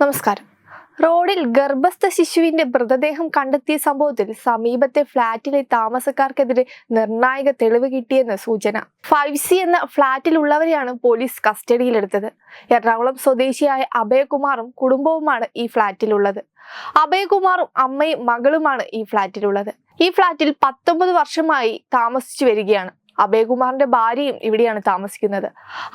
നമസ്കാരം. റോഡിൽ ഗർഭസ്ഥ ശിശുവിന്റെ മൃതദേഹം കണ്ടെത്തിയ സംഭവത്തിൽ സമീപത്തെ ഫ്ളാറ്റിലെ താമസക്കാർക്കെതിരെ നിർണായക തെളിവ് കിട്ടിയെന്ന് സൂചന. ഫൈവ് സി എന്ന ഫ്ളാറ്റിലുള്ളവരെയാണ് പോലീസ് കസ്റ്റഡിയിലെടുത്തത്. എറണാകുളം സ്വദേശിയായ അഭയകുമാറും കുടുംബവുമാണ് ഈ ഫ്ളാറ്റിലുള്ളത് അഭയകുമാറും അമ്മയും മകളുമാണ് ഈ ഫ്ളാറ്റിലുള്ളത് ഈ ഫ്ളാറ്റിൽ പത്തൊമ്പത് വർഷമായി താമസിച്ചു വരികയാണ്. അഭയകുമാറിന്റെ ഭാര്യയും ഇവിടെയാണ് താമസിക്കുന്നത്.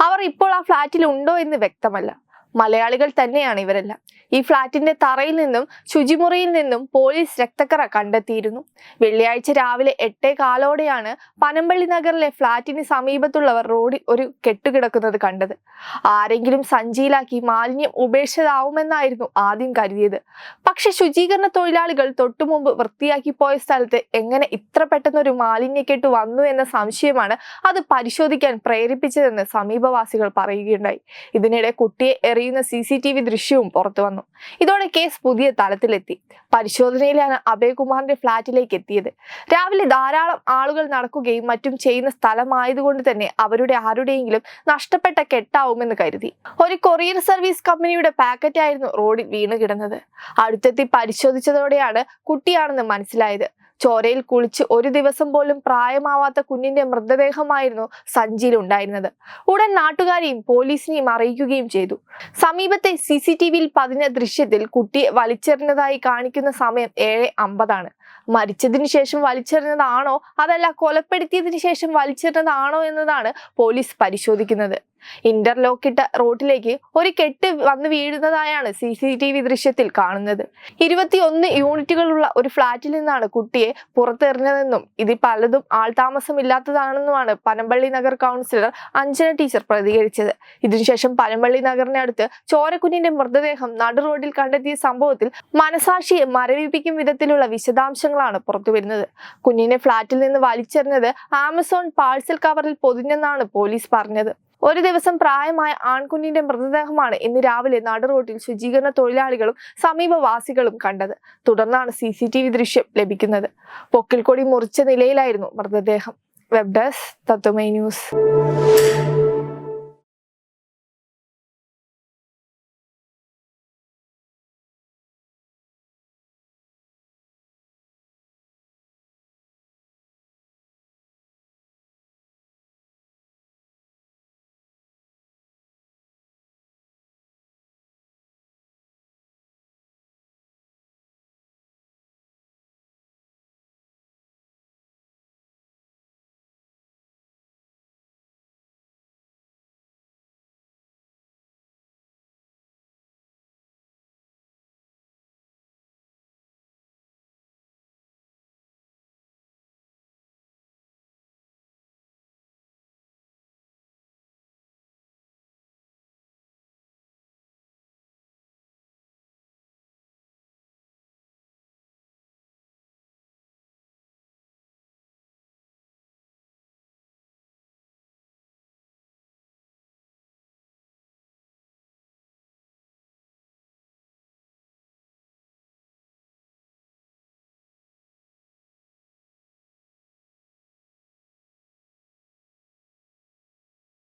അവർ ഇപ്പോൾ ആ ഫ്ളാറ്റിൽ ഉണ്ടോ എന്ന് വ്യക്തമല്ല. മലയാളികൾ തന്നെയാണ് ഇവരെല്ലാം. ഈ ഫ്ളാറ്റിന്റെ തറയിൽ നിന്നും ശുചിമുറിയിൽ നിന്നും പോലീസ് രക്തക്കറ കണ്ടെത്തിയിരുന്നു. വെള്ളിയാഴ്ച രാവിലെ എട്ടേ കാലോടെയാണ് പനമ്പള്ളി നഗറിലെ ഫ്ളാറ്റിന് സമീപത്തുള്ളവർ റോഡിൽ ഒരു കെട്ടുകിടക്കുന്നത് കണ്ടത്. ആരെങ്കിലും സഞ്ചിയിലാക്കി മാലിന്യം ഉപേക്ഷിതാവുമെന്നായിരുന്നു ആദ്യം കരുതിയത്. പക്ഷെ ശുചീകരണ തൊഴിലാളികൾ തൊട്ടുമുമ്പ് വൃത്തിയാക്കി പോയ സ്ഥലത്ത് എങ്ങനെ ഇത്ര പെട്ടെന്നൊരു മാലിന്യക്കെട്ട് വന്നു എന്ന സംശയമാണ് അത് പരിശോധിക്കാൻ പ്രേരിപ്പിച്ചതെന്ന് സമീപവാസികൾ പറയുകയുണ്ടായി. ഇതിനിടെ കുട്ടിയെ എറിയുന്ന സി സി ടി വി ദൃശ്യവും പുറത്തു വന്നു. ഇതോടെ കേസ് പുതിയ തലത്തിലെത്തി. പരിശോധനയിലാണ് അഭയകുമാറിന്റെ ഫ്ളാറ്റിലേക്ക് എത്തിയത്. രാവിലെ ധാരാളം ആളുകൾ നടക്കുകയും മറ്റും ചെയ്യുന്ന സ്ഥലമായതുകൊണ്ട് തന്നെ അവരുടെ ആരുടെയെങ്കിലും നഷ്ടപ്പെട്ട കെട്ടാവുമെന്ന് കരുതി. ഒരു കൊറിയർ സർവീസ് കമ്പനിയുടെ പാക്കറ്റായിരുന്നു റോഡിൽ വീണ് കിടന്നത്. അടുത്തെത്തി പരിശോധിച്ചതോടെയാണ് കുട്ടിയാണെന്ന് മനസ്സിലായത്. ചോരയിൽ കുളിച്ച് ഒരു ദിവസം പോലും പ്രായമാവാത്ത കുഞ്ഞിന്റെ മൃതദേഹമായിരുന്നു സഞ്ചിയിൽ ഉണ്ടായിരുന്നത്. ഉടൻ നാട്ടുകാരെയും പോലീസിനെയും അറിയിക്കുകയും ചെയ്തു. സമീപത്തെ സി സി ടി വിയിൽ പതിഞ്ഞ ദൃശ്യത്തിൽ കുട്ടിയെ വലിച്ചെറിഞ്ഞതായി കാണിക്കുന്ന സമയം ഏഴ് അമ്പതാണ്. മരിച്ചതിന് ശേഷം വലിച്ചെറിഞ്ഞതാണോ? അതല്ല കൊലപ്പെടുത്തിയതിനു ശേഷം വലിച്ചെറിഞ്ഞതാണോ എന്നതാണ് പോലീസ് പരിശോധിക്കുന്നത്. ഇന്റർലോക്കിട്ട റോഡിലേക്ക് ഒരു കെട്ട് വന്ന് വീഴുന്നതായാണ് സി സി ടി വി ദൃശ്യത്തിൽ കാണുന്നത്. ഇരുപത്തിയൊന്ന് യൂണിറ്റുകളുള്ള ഒരു ഫ്ളാറ്റിൽ നിന്നാണ് കുട്ടിയെ പുറത്തെറിഞ്ഞതെന്നും ഇതിൽ പലതും ആൾതാമസമില്ലാത്തതാണെന്നുമാണ് പനമ്പള്ളി നഗർ കൗൺസിലർ അഞ്ജന ടീച്ചർ പ്രതികരിച്ചത്. ഇതിനുശേഷം പനമ്പള്ളി നഗറിനടുത്ത് ചോരക്കുഞ്ഞിന്റെ മൃതദേഹം നടു റോഡിൽ കണ്ടെത്തിയ സംഭവത്തിൽ മനസാക്ഷിയെ മരവിപ്പിക്കും വിധത്തിലുള്ള വിശദാംശങ്ങളാണ് പുറത്തു വരുന്നത്. കുഞ്ഞിനെ ഫ്ളാറ്റിൽ നിന്ന് വലിച്ചെറിഞ്ഞത് ആമസോൺ പാഴ്സൽ കവറിൽ പൊതിഞ്ഞെന്നാണ് പോലീസ് പറഞ്ഞത്. ഒരു ദിവസം പ്രായമായ ആൺകുഞ്ഞിന്റെ മൃതദേഹമാണ് ഇന്ന് രാവിലെ നടു റോഡിൽ ശുചീകരണ തൊഴിലാളികളും സമീപവാസികളും കണ്ടത്. തുടർന്നാണ് സി സി ടി വി ദൃശ്യം ലഭിക്കുന്നത്. പൊക്കിൽക്കൊടി മുറിച്ച നിലയിലായിരുന്നു മൃതദേഹം. വെബ് ഡെസ്ക് തത്വമൈ ന്യൂസ്